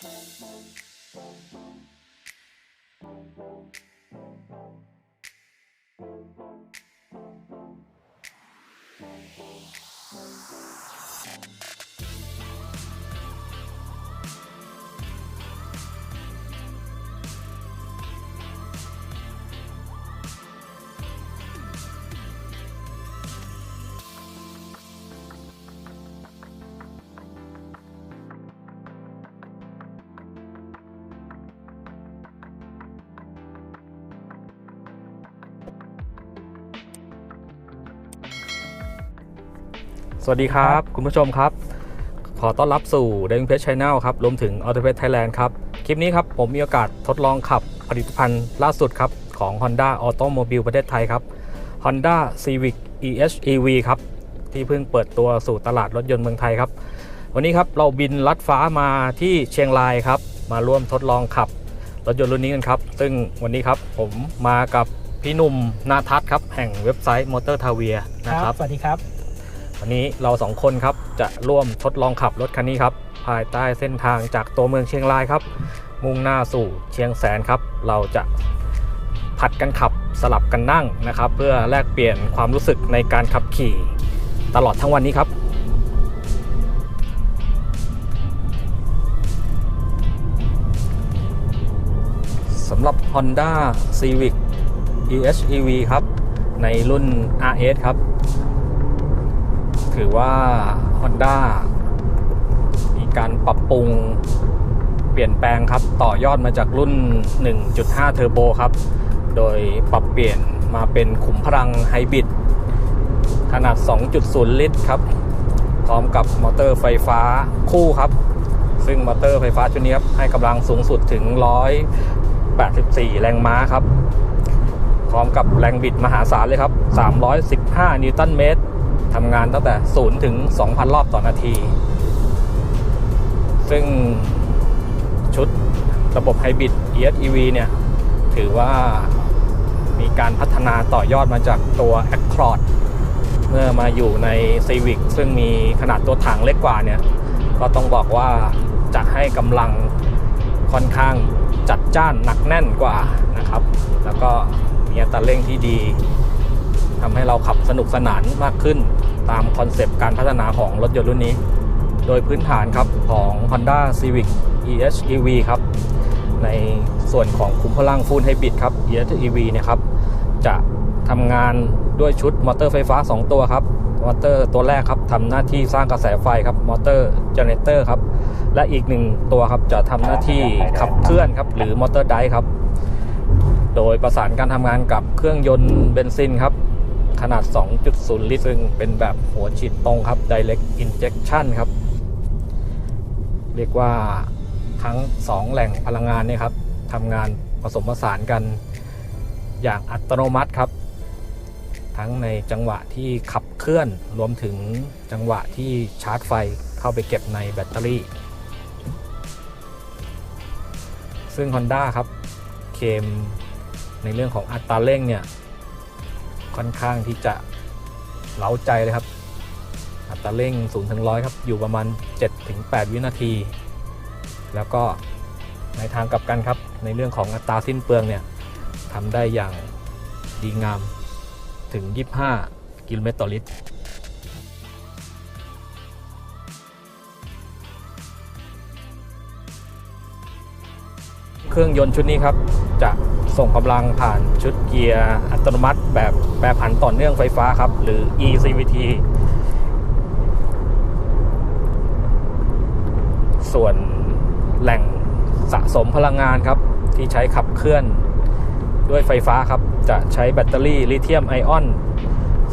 ส วัสดีครับ คุณผู้ชมครับ ขอต้อนรับสู่ d ด v i n g Page Channel ครับรวมถึง Auto Page Thailand ครับ คลิปนี้ครับ ผมมีโอกาสทดลองขับผลิตภัณฑ์ล่าสุดครับ ของ Honda Automobile ประเทศไทยครับ Honda Civic EHEV ครับ ที่เพิ่งเปิดตัวสู่ตลาดรถยนต์เมืองไทยครับ วันนี้ครับเราบินลัดฟ้ามาที่เชียงรายครับ มาร่วมทดลองขับรถยนต์รุ่นนี้กันครับ ซึ่งวันนี้ครับผมมากับพี่หนุ่มนาทัศน์ครับ แห่งเว็บไซต์ Motor t a v i a นะครับ สวัสดีครับ วันนี้เราสองคนครับจะร่วมทดลองขับรถคันนี้ครับ ภายใต้เส้นทางจากตัวเมืองเชียงรายครับ มุ่งหน้าสู่เชียงแสนครับ เราจะผัดกันขับสลับกันนั่งนะครับ เพื่อแลกเปลี่ยนความรู้สึกในการขับขี่ตลอดทั้งวันนี้ครับสำหรับ Honda Civic EHEV ครับ ในรุ่น RS ครับ ถือว่า Honda มีการปรับปรุงเปลี่ยนแปลงครับ ต่อยอดมาจากรุ่น 1.5 เทอร์โบครับ โดยปรับเปลี่ยนมาเป็นขุมพลังไฮบริดขนาด 2.0 ลิตรครับ พร้อมกับมอเตอร์ไฟฟ้าคู่ครับ ซึ่งมอเตอร์ไฟฟ้าชุดนี้ครับให้กำลังสูงสุดถึง 184 แรงม้าครับ พร้อมกับแรงบิดมหาศาลเลยครับ 315 นิวตันเมตร ทำงานตั้งแต่ 0 ถึง 2,000 รอบต่อนาที ซึ่งชุดระบบไฮบริด ESEV เนี่ย ถือว่ามีการพัฒนาต่อยอดมาจากตัว Accord เมื่อมาอยู่ใน Civic ซึ่งมีขนาดตัวถังเล็กกว่าเนี่ย ก็ต้องบอกว่าจะให้กำลังค่อนข้างจัดจ้านหนักแน่นกว่านะครับ แล้วก็มีอัตราเร่งที่ดี ทำให้เราขับสนุกสนานมากขึ้น ตามคอนเซปต์การพัฒนาของรถยนต์รุ่นนี้ โดยพื้นฐานครับของ Honda Civic EHEV ครับ ในส่วนของคุ้มพลังฟูลไฮบริดครับ EHEV เนะครับจะทำงานด้วยชุดมอเตอร์ไฟฟ้า 2 ตัวครับมอเตอร์ตัวแรกครับทำหน้าที่สร้างกระแสไฟครับมอเตอร์เจเนเรเตอร์ครับและอีกหนึ่งตัวครับจะทำหน้าที่ขับเคลื่อนครับหรือมอเตอร์ไดครับ โดยประสานการทำงานกับเครื่องยนต์เบนซินครับ ขนาด 2.0 ลิตรซึ่งเป็นแบบหัวฉีดตรงครับ direct injection ครับ เรียกว่าทั้ง 2 แหล่งพลังงานเนี่ยครับทำงานผสมผสานกันอย่างอัตโนมัติครับ ทั้งในจังหวะที่ขับเคลื่อนรวมถึงจังหวะที่ชาร์จไฟเข้าไปเก็บในแบตเตอรี่ ซึ่ง Honda ครับเคมในเรื่องของอัตราเร่งเนี่ย ค่อนข้างที่จะเล้าใจเลยครับ อัตราเร่ง0ถึง100ครับ อยู่ประมาณ7ถึง8วินาที แล้วก็ในทางกลับกันครับ ในเรื่องของอัตราสิ้นเปลืองเนี่ยทำได้อย่างดีงามถึง 25 กิโลเมตรต่อลิตรเครื่องยนต์ชุดนี้ครับจะ ส่งกำลังผ่านชุดเกียร์อัตโนมัติแบบแปรผันต่อเนื่องไฟฟ้าครับ หรือ eCVT ส่วนแหล่งสะสมพลังงานครับ ที่ใช้ขับเคลื่อนด้วยไฟฟ้าครับ จะใช้แบตเตอรี่ลิเธียมไอออน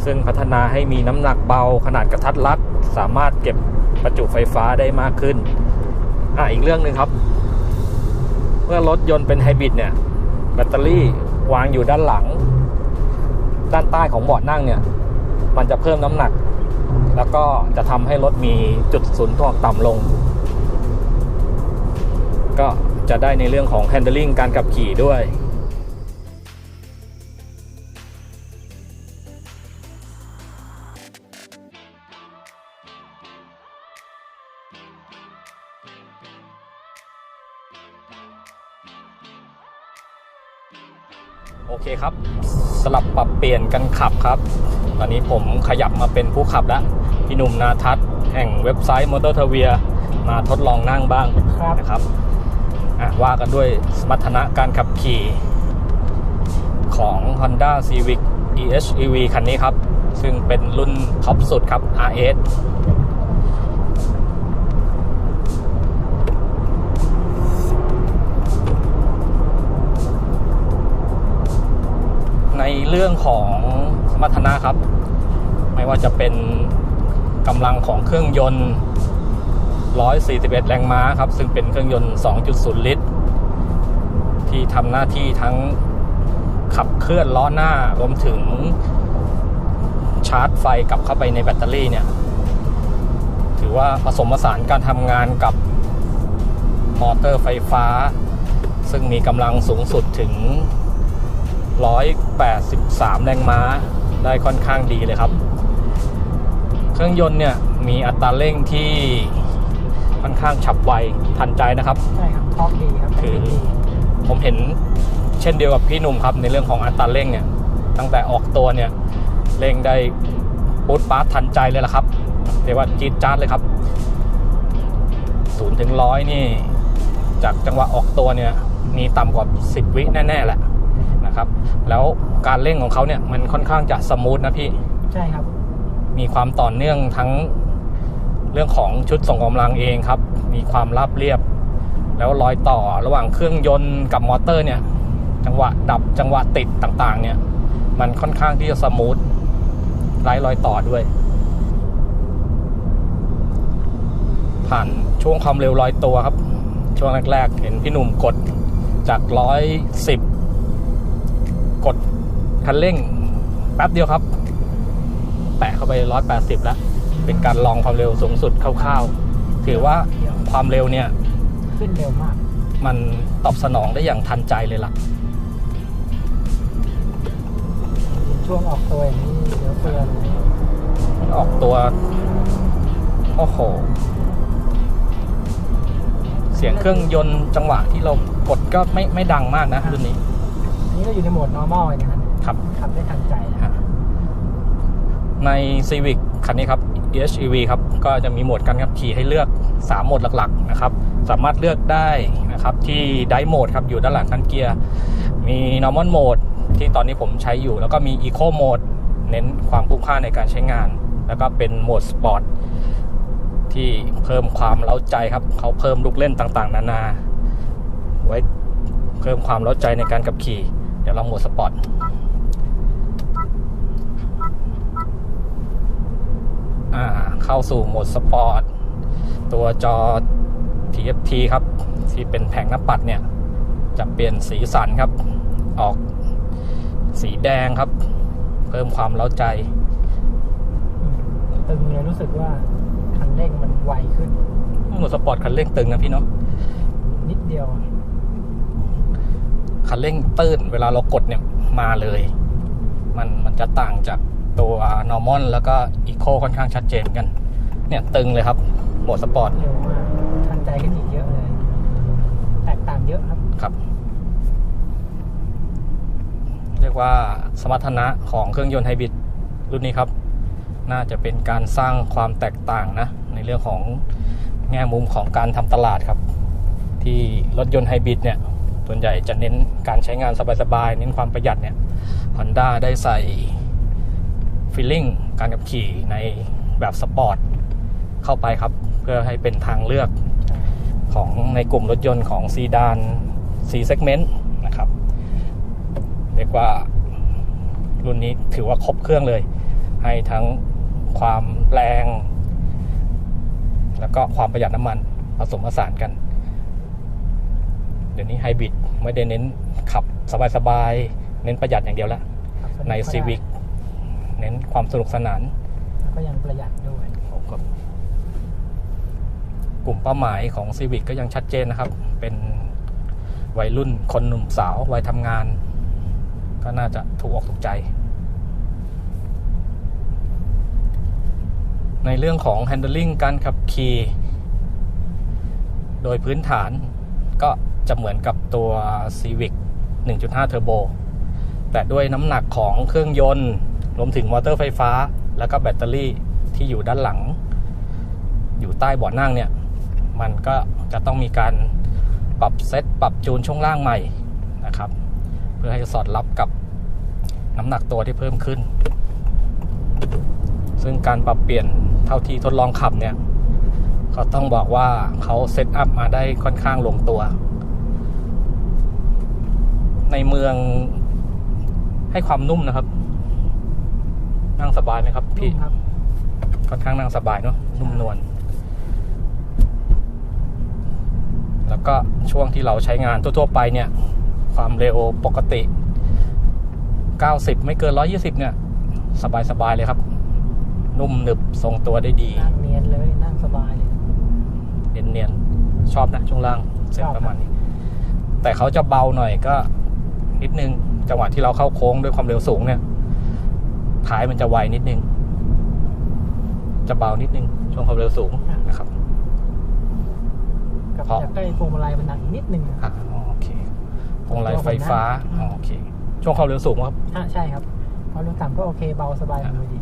ซึ่งพัฒนาให้มีน้ำหนักเบาขนาดกระทัดรัด สามารถเก็บประจุไฟฟ้าได้มากขึ้น อะอีกเรื่องหนึ่งครับ เมื่อรถยนต์เป็นไฮบริดเนี่ย แบตเตอรี่วางอยู่ด้านหลัง ด้านใต้ของเบาะนั่งเนี่ย มันจะเพิ่มน้ำหนัก แล้วก็จะทำให้รถมีจุดศูนย์ถ่วงต่ำลง ก็จะได้ในเรื่องของ handling การขับขี่ด้วย คครับ สลับปรับเปลี่ยนกันขับครับ ตอนนี้ผมขยับมาเป็นผู้ขับแล้วพี่หนุ่มนาทัศน์แห่งเว็บไซต์ m o t o r t a v i a มาทดลองนั่งบ้างครับนะครับอะว่ากันด้วยสมรรถนะการขับขี่ของ Honda Civic EHEV คันนี้ครับ ซึ่งเป็นรุ่นท็อปสุดครับ RS ในเรื่องของสมรรถนะครับ ไม่ว่าจะเป็นกำลังของเครื่องยนต์ 141 แรงม้าครับ ซึ่งเป็นเครื่องยนต์ 2.0 ลิตร ที่ทำหน้าที่ทั้งขับเคลื่อนล้อหน้ารวมถึงชาร์จไฟกลับเข้าไปในแบตเตอรี่เนี่ย ถือว่าผสมผสานการทำงานกับมอเตอร์ไฟฟ้า ซึ่งมีกำลังสูงสุดถึง 183 แรงม้า ได้ค่อนข้างดีเลยครับ เครื่องยนต์เนี่ยมีอัตราเร่งที่ค่อนข้างฉับไวทันใจนะครับ ใช่ครับท็อปดีครับคือดีผมเห็นเช่นเดียวกับพี่หนุ่มครับ ในเรื่องของอัตราเร่งเนี่ย ตั้งแต่ออกตัวเนี่ยเร่งได้ปุ๊ดปาร์ตทันใจเลยละครับเรียกว่าจี๊ดจ๊าดเลยครับศูนย์ถึงร้อยนี่ จากจังหวะออกตัวเนี่ย มีต่ำกว่า 10 วิแน่ ๆ แหละนะครับ แล้วการเร่งของเขาเนี่ยมันค่อนข้างจะสมูทนะพี่ใช่ครับ มีความต่อเนื่องทั้งเรื่องของชุดส่งกำลังเองครับ มีความราบเรียบ แล้วรอยต่อระหว่างเครื่องยนต์กับมอเตอร์เนี่ย จังหวะดับจังหวะติดต่างๆ เนี่ย มันค่อนข้างที่จะสมูทไร้รอยต่อด้วย ผ่านช่วงความเร็วลอยตัวครับ ช่วงแรกๆ เห็นพี่หนุ่มกดจากร้อยสิบกด คันเร่งแป๊บเดียวครับ แตะเข้าไปร้อยแปดสิบแล้ว เป็นการลองความเร็วสูงสุดคร่าวๆ ถือว่าความเร็วเนี่ยขึ้นเร็วมาก มันตอบสนองได้อย่างทันใจเลยล่ะ ช่วงออกตัวอย่างนี้เดี๋ยวเฟือนออกตัว โอ้โห เสียงเครื่องยนต์จังหวะที่เรากดก็ไม่ไม่ดังมากนะรุ่นนี้ อันนี้เราอยู่ในโหมด normal เลยนะครับ ครับขับได้ทันใจนะฮะใน Civic คันนี้ครับ EHEV ครับ ก็จะมีโหมดการขับขี่ให้เลือก 3 โหมดหลักๆ นะครับ สามารถเลือกได้นะครับ ที่ Drive Mode ครับ อยู่ด้านหลังคันเกียร์ มี Normal Mode ที่ตอนนี้ผมใช้อยู่ แล้วก็มี Eco Mode เน้นความคุ้มค่าในการใช้งาน แล้วก็เป็นโหมด Sport ที่เพิ่มความเล้าใจครับ เขาเพิ่มลูกเล่นต่างๆ นานา ไว้เพิ่มความเล้าใจในการขับขี่ เดี๋ยวลองโหมดสปอร์ต อ่า เข้าสู่โหมดสปอร์ต ตัวจอ TFT ครับ ที่เป็นแผงหน้าปัดเนี่ย จะเปลี่ยนสีสันครับ ออกสีแดงครับ เพิ่มความเล้าใจ ตึงเลยรู้สึกว่าคันเร่งมันไวขึ้น โหมดสปอร์ตคันเร่งตึงนะพี่เนาะนิดเดียว คันเร่งตื้นเวลาเรากดเนี่ยมาเลย มันมันจะต่างจาก ตัว normal แล้วก็ eco ค่อนข้างชัดเจนกัน เนี่ยตึงเลยครับโหมดสปอร์ต เร็วมากทันใจขึ้นอีกเยอะเลย แตกต่างเยอะครับ ครับ เรียกว่าสมรรถนะของเครื่องยนต์ไฮบริดรุ่นนี้ครับ น่าจะเป็นการสร้างความแตกต่างนะ ในเรื่องของแง่มุมของการทำตลาดครับ ที่รถยนต์ไฮบริดเนี่ยส่วนใหญ่จะเน้นการใช้งานสบายๆ เน้นความประหยัดเนี่ย Honda ได้ใส่ ฟีลลิ่งการขับขี่ในแบบสปอร์ตเข้าไปครับ เพื่อให้เป็นทางเลือกของในกลุ่มรถยนต์ของซีดาน C segment นะครับเรียกว่ารุ่นนี้ถือว่าครบเครื่องเลย ให้ทั้งความแรง แล้วก็ความประหยัดน้ำมันผสมผสานกัน เดี๋ยวนี้ไฮบริดไม่ได้เน้นขับสบายๆ เน้นประหยัดอย่างเดียวแล้ว ใน Civic เน้นความสนุกสนาน แล้วก็ยังประหยัดด้วยครับกลุ่มเป้าหมายของ Civic ก็ยังชัดเจนนะครับ เป็นวัยรุ่นคนหนุ่มสาววัยทำงาน ก็น่าจะถูกอกถูกใจ ในเรื่องของ handling การขับขี่โดยพื้นฐานก็จะเหมือนกับตัว Civic 1.5 Turbo แต่ด้วยน้ำหนักของเครื่องยนต์ รวมถึงมอเตอร์ไฟฟ้า แล้วก็แบตเตอรี่ที่อยู่ด้านหลัง อยู่ใต้เบาะนั่งเนี่ย มันก็จะต้องมีการปรับเซตปรับจูนช่วงล่างใหม่นะครับ เพื่อให้สอดรับกับน้ำหนักตัวที่เพิ่มขึ้น ซึ่งการปรับเปลี่ยนเท่าที่ทดลองขับเนี่ยเขาต้องบอกว่าเขาเซตอัพมาได้ค่อนข้างลงตัว ในเมืองให้ความนุ่มนะครับ นั่งสบายไหมครับพี่นุ่มครับค่อนข้างนั่งสบายเนาะนุ่มนวลแล้วก็ช่วงที่เราใช้งานทั่วๆไปเนี่ย ความเร็วปกติ 90 ไม่เกิน 120 เนี่ย สบายๆเลยครับ นุ่มหนึบทรงตัวได้ดี นั่งเนียนเลยนั่งสบายเลยเนียนๆชอบนะช่วงล่างเสียงชอบประมาณนี้ แต่เขาจะเบาหน่อยก็นิดนึงจังหวะที่เราเข้าโค้งด้วยความเร็วสูงเนี่ย ท้ายมันจะไวนิดนึง จะเบานิดนึง ช่วงความเร็วสูงนะครับกับเพราะจากใกล้พวงมาลัยมันหนักอีกนิดนึงอะโอเคพวงมาลัยไฟฟ้าอ๋อโอเค ช่วงความเร็วสูงครับอ่าใช่ครับพอลงต่ำก็โอเคเบาสบายมือดี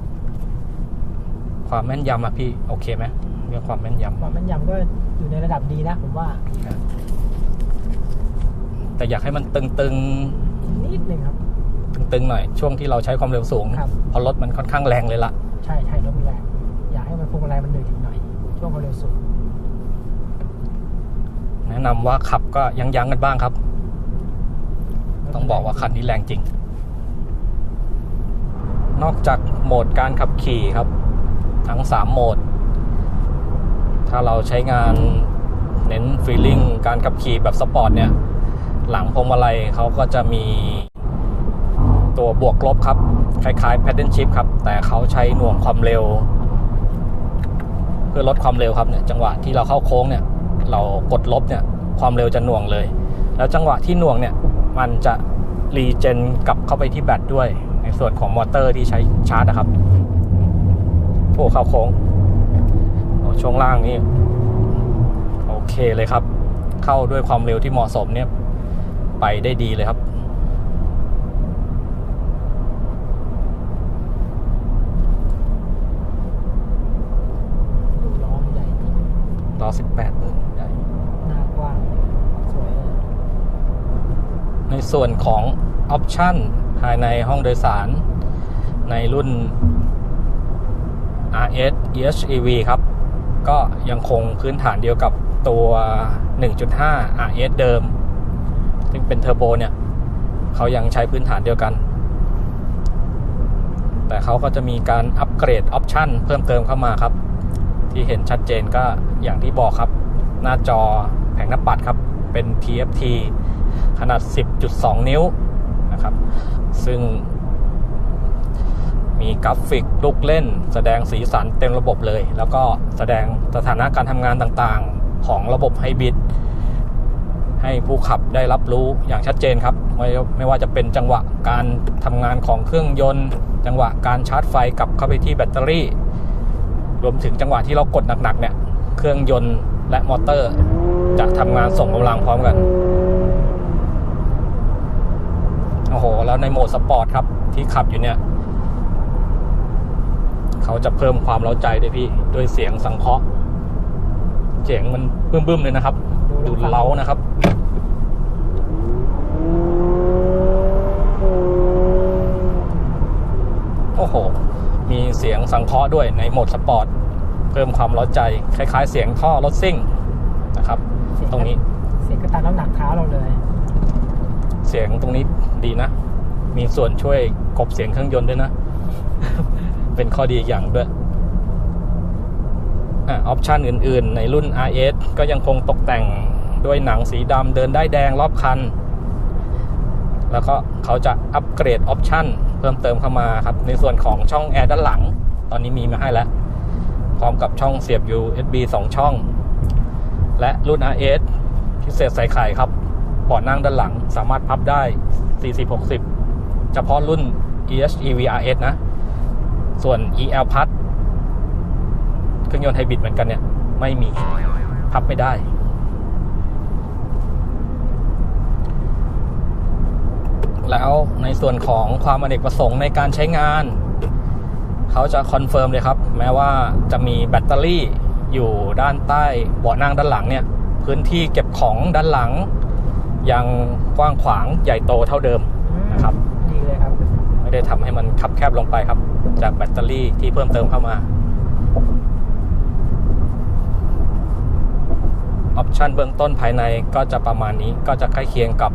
ความแม่นยำอะพี่โอเคไหมเรื่องความแม่นยำความแม่นยำก็อยู่ในระดับดีนะผมว่าแต่อยากให้มันตึงนิดนึงครับๆ ตึงๆหน่อย ช่วงที่เราใช้ความเร็วสูง ครับเพราะรถมันค่อนข้างแรงเลยล่ะใช่ใช่รถมันแรงอยากให้มันพวงมาลัยมันเดินอีกหน่อย ช่วงความเร็วสูงแนะนำว่าขับก็ยั้งๆกันบ้างครับ ต้องบอกว่าคันนี้แรงจริง นอกจากโหมดการขับขี่ครับ ทั้ง 3 โหมด ถ้าเราใช้งานเน้นฟีลลิ่งการขับขี่แบบสปอร์ตเนี่ย หลังพวงมาลัยเขาก็จะมี ตัวบวกลบครับ คล้ายๆ paddle shift ครับ แต่เขาใช้หน่วงความเร็ว เพื่อลดความเร็วครับเนี่ยจังหวะที่เราเข้าโค้งเนี่ย เรากดลบเนี่ยความเร็วจะหน่วงเลย แล้วจังหวะที่หน่วงเนี่ยมันจะรีเจนกลับเข้าไปที่แบตด้วย ในส่วนของมอเตอร์ที่ใช้ชาร์จนะครับโอ้เข้าโค้งช่วงล่างนี่โอเคเลยครับ เข้าด้วยความเร็วที่เหมาะสมเนี่ยไปได้ดีเลยครับ ดูล้อมันใหญ่จริง ล้อ18ใหญ่หน้ากว้างสวยเลยในส่วนของออปชันภายในห้องโดยสาร ในรุ่น RS EHEV ครับ ก็ยังคงพื้นฐานเดียวกับตัว 1.5 RS เดิม ซึ่งเป็นเทอร์โบเนี่ย เขายังใช้พื้นฐานเดียวกัน แต่เขาก็จะมีการอัปเกรดออปชันเพิ่มเติมเข้ามาครับ ที่เห็นชัดเจนก็อย่างที่บอกครับ หน้าจอแผงหน้าปัดครับ เป็น TFT ขนาด 10.2 นิ้วนะครับ ซึ่งมีกราฟิกลูกเล่น แสดงสีสันเต็มระบบเลย แล้วก็แสดงสถานะการทำงานต่างๆของระบบไฮบริดให้ผู้ขับได้รับรู้อย่างชัดเจนครับ ไม่ไม่ว่าจะเป็นจังหวะการทำงานของเครื่องยนต์ จังหวะการชาร์จไฟกลับเข้าไปที่แบตเตอรี่ รวมถึงจังหวะที่เรากดหนักๆเนี่ย เครื่องยนต์และมอเตอร์ จะทำงานส่งกำลังพร้อมกันโอ้โห แล้วในโหมดสปอร์ตครับ ที่ขับอยู่เนี่ย เขาจะเพิ่มความเร้าใจด้วยพี่ด้วยเสียงสังเคราะห์เสียงมันบึ้มๆเลยนะครับ ดูเล้านะครับโอ้โห มีเสียงสังเคราะห์ด้วยในโหมดสปอร์ตเพิ่มความเร้าใจ คล้าย ๆ เสียงท่อรถซิ่งนะครับเสียตรงนี้เสียงกระตันน้ำหนักเท้าเราเลย เสียงตรงนี้ดีนะ มีส่วนช่วยกลบเสียงเครื่องยนต์ด้วยนะ เป็นข้อดีอีกอย่างด้วยออปชันอื่นๆ ในรุ่น RS ก็ยังคงตกแต่งด้วยหนังสีดำเดินได้แดงรอบคัน แล้วก็เขาจะอัปเกรดออปชัน เพิ่มเติมเข้ามาครับ ในส่วนของช่องแอร์ด้านหลัง ตอนนี้มีมาให้แล้ว พร้อมกับช่องเสียบ USB 2 ช่อง และรุ่น RS พิเศษใส่ไข่ครับเบาะนั่งด้านหลังสามารถพับได้ 40-60 เฉพาะรุ่น EHEV RS นะ ส่วน EL Plus เครื่องยนต์ไฮบริดเหมือนกันเนี่ย ไม่มีพับไม่ได้ แล้วในส่วนของความอเนกประสงค์ในการใช้งาน เขาจะคอนเฟิร์มเลยครับ แม้ว่าจะมีแบตเตอรี่อยู่ด้านใต้เบาะนั่งด้านหลังเนี่ย พื้นที่เก็บของด้านหลัง ยังกว้างขวางใหญ่โตเท่าเดิมนะครับดีเลยครับ ไม่ได้ทำให้มันคับแคบลงไปครับ จากแบตเตอรี่ที่เพิ่มเติมเข้ามาออปชันเบื้องต้นภายในก็จะประมาณนี้ก็จะใกล้เคียงกับ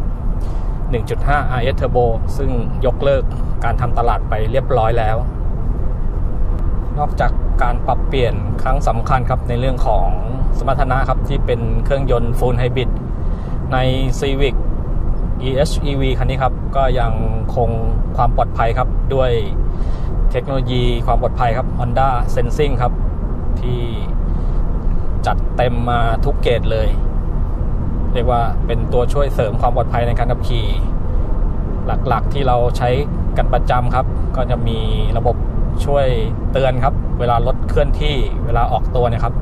1.5 RS Turbo ซึ่งยกเลิกการทำตลาดไปเรียบร้อยแล้ว นอกจากการปรับเปลี่ยนครั้งสำคัญครับในเรื่องของสมรรถนะครับที่เป็นเครื่องยนต์ Full Hybrid ใน Civic EHEV คันนี้ครับ ก็ยังคงความปลอดภัยครับ ด้วยเทคโนโลยีความปลอดภัยครับ Honda Sensing ครับ ที่จัดเต็มมาทุกเกรดเลย เรียกว่าเป็นตัวช่วยเสริมความปลอดภัยในการขับขี่ หลักๆที่เราใช้กันประจำครับ ก็จะมีระบบช่วยเตือนครับ เวลารถเคลื่อนที่เวลาออกตัวเนี่ยครับ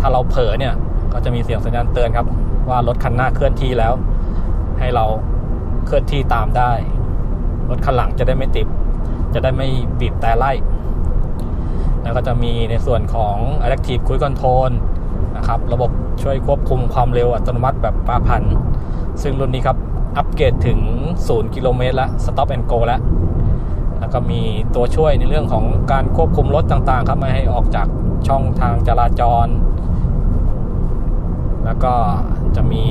ถ้าเราเผลอเนี่ยก็จะมีเสียงสัญญาณเตือนครับ ว่ารถคันหน้าเคลื่อนที่แล้ว ให้เราเคลื่อนที่ตามได้ รถคันหลังจะได้ไม่ติด จะได้ไม่บีบแต่ไล่แล้วก็จะมีในส่วนของ Adaptive Cruise Control นะครับ ระบบ ช่วยควบคุมความเร็วอัตโนมัติแบบปาพัน ซึ่งรุ่นนี้ครับ อัปเกรดถึง 0 กิโลเมตรแล้ว Stop and Go แล้ว แล้วก็มีตัวช่วยในเรื่องของการควบคุมรถต่างๆ ครับ ไม่ให้ออกจากช่องทางจราจร แล้วก็จะมี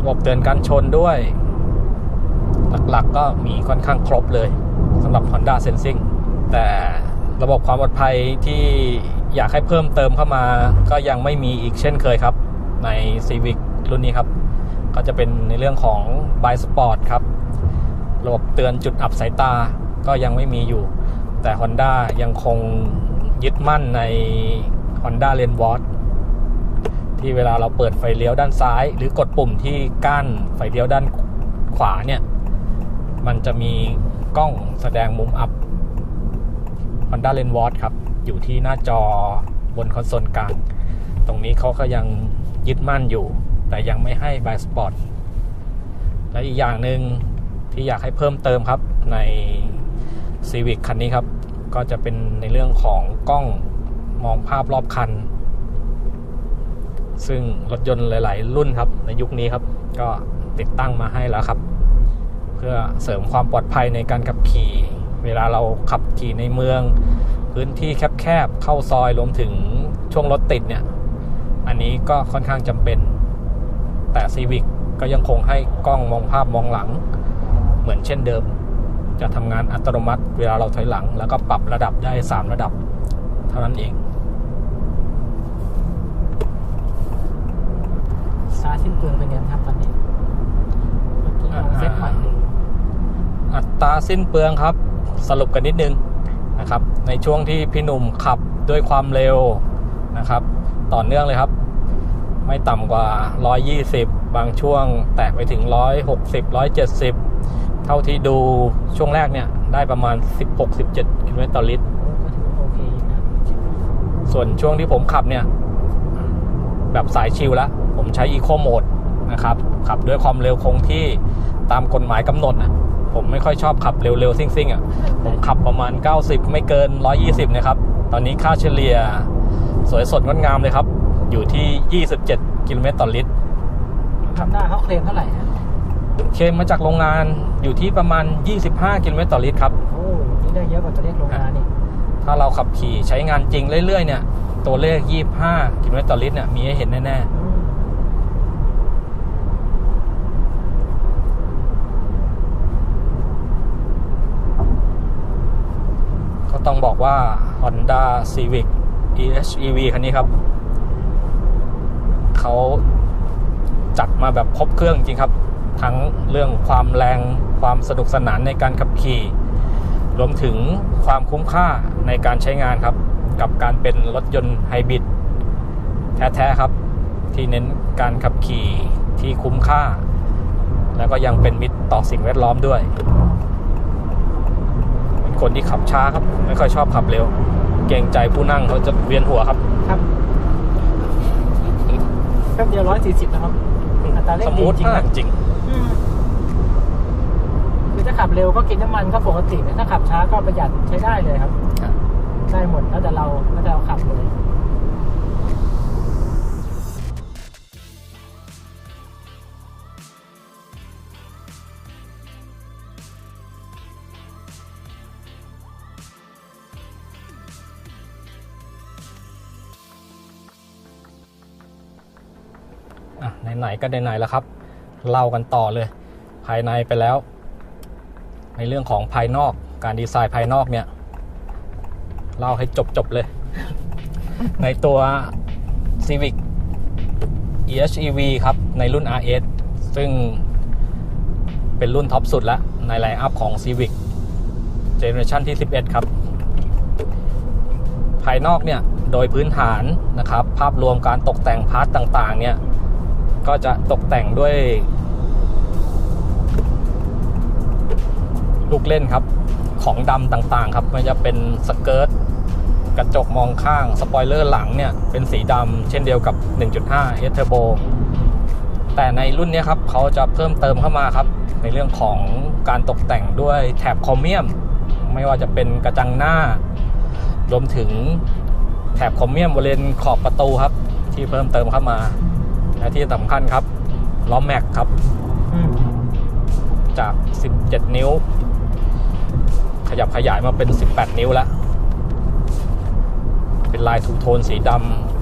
ระบบเตือนการชนด้วย หลักๆก็มีค่อนข้างครบเลยสำหรับ Honda Sensing แต่ระบบความปลอดภัยที่ อยากให้เพิ่มเติมเข้ามา ก็ยังไม่มีอีกเช่นเคยครับ ใน Civic รุ่นนี้ครับ ก็จะเป็นในเรื่องของ By Sport ครับ ระบบเตือนจุดอับสายตาก็ยังไม่มีอยู่ แต่ Honda ยังคงยึดมั่นใน Honda Lane w a t ที่เวลาเราเปิดไฟเลี้ยวด้านซ้าย หรือกดปุ่มที่ก้านไฟเลี้ยวด้านขวาเนี่ย มันจะมีกล้องแสดงมุมอับ Honda Lane w a t ครับ อยู่ที่หน้าจอบนคอนโซลกลาง ตรงนี้เขาก็ยังยึดมั่นอยู่ แต่ยังไม่ให้ by spot และอีกอย่างหนึ่งที่อยากให้เพิ่มเติมครับใน Civic คันนี้ครับ ก็จะเป็นในเรื่องของกล้องมองภาพรอบคัน ซึ่งรถยนต์หลาย ๆ รุ่นครับ ในยุคนี้ครับ ก็ติดตั้งมาให้แล้วครับ เพื่อเสริมความปลอดภัยในการขับขี่ เวลาเราขับขี่ในเมือง พื้นที่แคบๆเข้าซอยรวมถึงช่วงรถติดเนี่ย อันนี้ก็ค่อนข้างจำเป็น แต่ Civic ก็ยังคงให้กล้องมองภาพมองหลัง เหมือนเช่นเดิม จะทำงานอัตโนมัติเวลาเราถอยหลัง แล้วก็ปรับระดับได้ 3 ระดับ เท่านั้นเองซาสิ้นเปลืองเป็นไงครับตอนนี้เมื่อกี้ลองเซ็ตใหม่ดูอัตราสิ้นเปลืองครับ สรุปกันนิดนึง นะครับ ในช่วงที่พี่หนุ่มขับด้วยความเร็วนะครับ ต่อเนื่องเลยครับ ไม่ต่ำกว่า 120 บางช่วงแตะไปถึง 160 170 เท่าที่ดูช่วงแรกเนี่ย ได้ประมาณ 16-17กิโลเมตรต่อลิตรโอ้ก็ถือว่าโอเคอยู่นะส่วนช่วงที่ผมขับเนี่ย แบบสายชิลแล้ว ผมใช้ Eco Mode นะครับ ขับด้วยความเร็วคงที่ตามกฎหมายกำหนดนะ ผมไม่ค่อยชอบขับเร็วๆ ซิ่งๆอะผมขับประมาณ 90 ไม่เกิน 120 นะครับ ตอนนี้ค่าเฉลี่ยสวยสดงดงามเลยครับ อยู่ที่ 27 กิโลเมตรต่อลิตรทำหน้าเขาเคลมเท่าไหร่ฮะเคลมมาจากโรงงานอยู่ที่ประมาณ 25 กิโลเมตรต่อลิตรครับโอ้นี่ได้เยอะกว่าตัวเลขโรงงานนี่ถ้าเราขับขี่ใช้งานจริงเรื่อยๆเนี่ยตัวเลข 25 กิโลเมตรต่อลิตรเนี่ยมีให้เห็นแน่ๆ อืม ก็ต้องบอกว่า Honda Civic EHEV คันนี้ครับ เขาจัดมาแบบครบเครื่องจริงครับ ทั้งเรื่องความแรงความสนุกสนานในการขับขี่ รวมถึงความคุ้มค่าในการใช้งานครับ กับการเป็นรถยนต์ไฮบริดแท้ๆครับ ที่เน้นการขับขี่ที่คุ้มค่า แล้วก็ยังเป็นมิตรต่อสิ่งแวดล้อมด้วย คนที่ขับช้าครับ ไม่ค่อยชอบขับเร็ว เกรงใจผู้นั่งเขาจะเวียนหัวครับ ครับแป๊บเดียวร้อยสี่สิบนะครับ อัตราเร่งสดีมูทจริงมากนะจริงอืมถ้าขับเร็วก็กินน้ำมันก็ปกตินะถ้าขับช้าก็ประหยัดใช้ได้เลยครับ ได้หมดแล้วแต่เราแล้วแต่เราขับเลย อะไหนๆก็ไหนๆแล้วครับ เล่ากันต่อเลย ภายในไปแล้ว ในเรื่องของภายนอกการดีไซน์ภายนอกเนี่ยเล่าให้จบๆเลย ในตัว Civic EHEV ครับ ในรุ่น RS ซึ่งเป็นรุ่นท็อปสุดแล้ว ในไลน์อัพของ Civic Generation ที่ 11 ครับ ภายนอกเนี่ย โดยพื้นฐานนะครับ ภาพรวมการตกแต่งพาร์ตต่าง ๆ เนี่ย ก็จะตกแต่งด้วย ลูกเล่นครับของดำต่างๆ ครับม่ว่าจะเป็นสเกิร์ตกระจกมองข้างสปอยเลอร์หลังเนี่ยเป็นสีดำเช่นเดียวกับ 1.5 S Turbo แต่ในรุ่นนี้ครับเขาจะเพิ่มเติมเข้ามาครับ ในเรื่องของการตกแต่งด้วยแถบโครเมียม ไม่ว่าจะเป็นกระจังหน้า รวมถึงแถบโครเมียมบริเวณขอบประตูครับ ที่เพิ่มเติมเข้ามา และที่สำคัญครับล้อแม็กครับอืมจาก 17 นิ้ว ขยับขยายมาเป็น 18 นิ้วแล้ว เป็นลายทูโทนสีด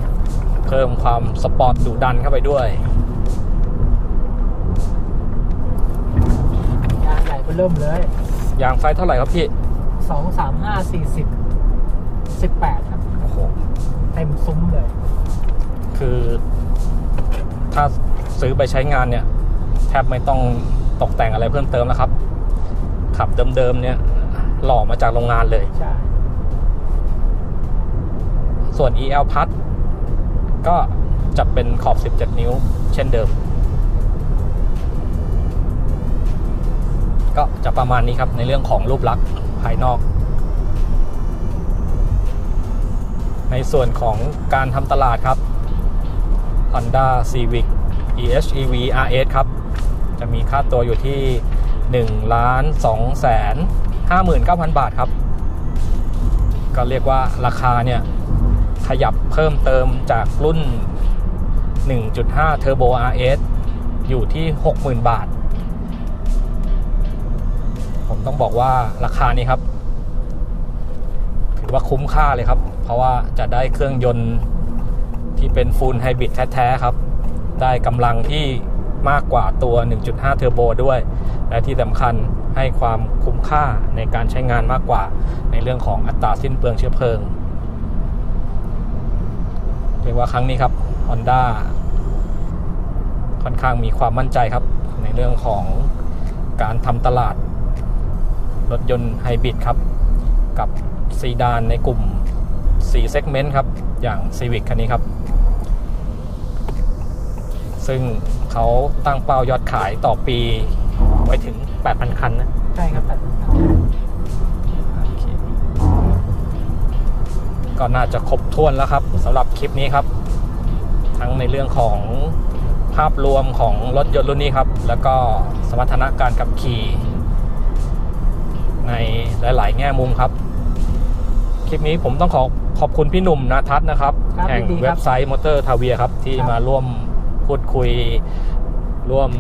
ำเพิ่มความสปอร์ตดุดันเข้าไปด้วยยางใหญ่เริ่มเลยยางไฟเท่าไหร่ครับพี่ สองสามห้าสี่สิบสิบแปดครับ โอ้โห เต็มซุ้มเลย คือ ถ้าซื้อไปใช้งานเนี่ย แทบไม่ต้องตกแต่งอะไรเพิ่มเติมแล้วครับ ขับเดิมๆเนี่ย หล่อมาจากโรงงานเลยใช่ส่วน EL พัดก็จะเป็นขอบ 17 นิ้ว เช่นเดิม ก็จะประมาณนี้ครับในเรื่องของรูปลักษณ์ภายนอก ในส่วนของการทำตลาดครับ Honda Civic EHEV RS ครับ จะมีค่าตัวอยู่ที่1ล้าน2แสน59,000 บาทครับ ก็เรียกว่าราคาเนี่ย ขยับเพิ่มเติมจากรุ่น 1.5 Turbo RS อยู่ที่ 60,000 บาท ผมต้องบอกว่าราคานี้ครับ ถือว่าคุ้มค่าเลยครับ เพราะว่าจะได้เครื่องยนต์ ที่เป็น Full Hybrid แท้ๆครับ ได้กำลังที่มากกว่าตัว 1.5 Turbo ด้วย และที่สำคัญให้ความคุ้มค่าในการใช้งานมากกว่า ในเรื่องของอัตราสิ้นเปลืองเชื้อเพลิง เรียกว่าครั้งนี้ครับ Honda ค่อนข้างมีความมั่นใจครับ ในเรื่องของการทำตลาด รถยนต์ไฮบริดครับ กับซีดานในกลุ่ม4 segment ครับ อย่าง Civic คันนี้ครับ ซึ่งเขาตั้งเป้ายอดขายต่อปีไว้ถึง 8,000 คันนะ ใช่ครับแต่โอเคก็น่าจะครบถ้วนแล้วครับสำหรับคลิปนี้ครับ ทั้งในเรื่องของภาพรวมของรถยนต์รุ่นนี้ครับ แล้วก็สมรรถนะการขับขี่ ในหลาย ๆ แง่มุมครับ คลิปนี้ผมต้องขอขอบคุณพี่หนุ่มนาทัศน์นะครับครับ แห่งยินดีคเว็รับบไซต์มอเตอร์ทาเวียครับ ที่ครับมาร่วม พูดคุยร่วม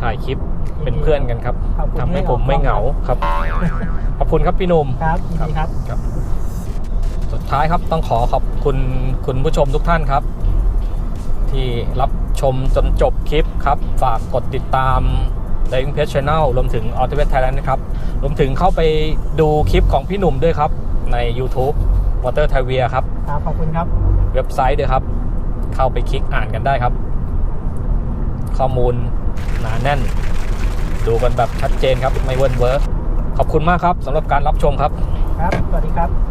ถ่ายคลิปเป็นเพื่อนกันครับขอบคุณทำให้ที่ผมไม่เหงาครับ ขอบคุณครับพี่หนุ่ม ครับยินดีครับ ครับ สุดท้ายครับต้องขอขอบคุณคุณผู้ชมทุกท่านครับ ที่รับชมจนจบคลิปครับ ฝากกดติดตาม d i v i n g Page Channel รวมถึง a u t o w e t Thailand นะครับ รวมถึงเข้าไปดูคลิปของพี่หนุ่มด้วยครับ ใน YouTube Water t h a i w a ครับ ครับ ขอบคุณครับ เว็บไซต์ด้วยครับ เข้าไปคลิกอ่านกันได้ครับ ข้อมูลหนาแน่น ดูกันแบบชัดเจนครับไม่เวิร์นเวิร์ขอบคุณมากครับสำหรับการรับชมครับ ครับ สวัสดีครับ